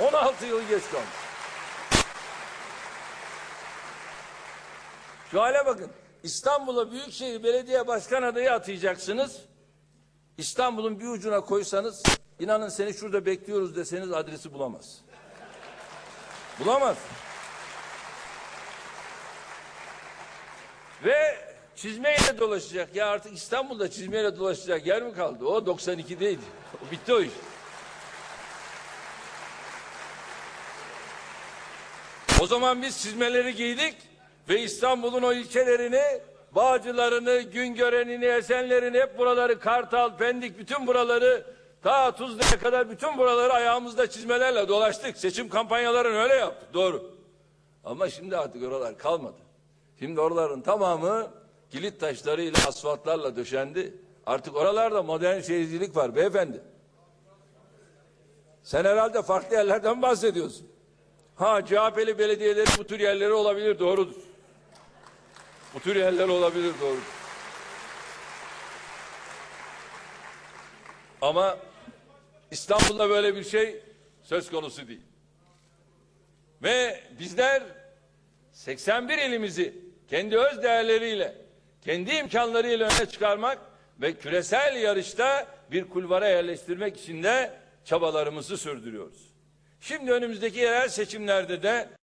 16 yıl geç kalmış. Şu hale bakın. İstanbul'a Büyükşehir Belediye Başkan adayı atayacaksınız. İstanbul'un bir ucuna koysanız inanın seni şurada bekliyoruz deseniz adresi bulamaz. Bulamaz. Ve çizmeyle dolaşacak. Ya artık İstanbul'da çizmeyle dolaşacak yer mi kaldı? O 92'deydi. O bitti o iş. O zaman biz çizmeleri giydik ve İstanbul'un o ilçelerini, Bağcılarını, Güngören'ini, Esenler'ini hep buraları, Kartal, Pendik bütün buraları ta Tuzla'ya kadar bütün buraları ayağımızda çizmelerle dolaştık. Seçim kampanyalarını öyle yaptık. Doğru. Ama şimdi artık oralar kalmadı. Şimdi oraların tamamı kilit taşlarıyla, asfaltlarla döşendi. Artık oralarda modern şehircilik var beyefendi. Sen herhalde farklı yerlerden bahsediyorsun. Ha CHP'li belediyelerin bu tür yerleri olabilir doğrudur. Bu tür yerler olabilir doğrudur. Ama İstanbul'da böyle bir şey söz konusu değil. Ve bizler 81 ilimizi kendi öz değerleriyle, kendi imkanlarıyla öne çıkarmak ve küresel yarışta bir kulvara yerleştirmek için de çabalarımızı sürdürüyoruz. Şimdi önümüzdeki yerel seçimlerde de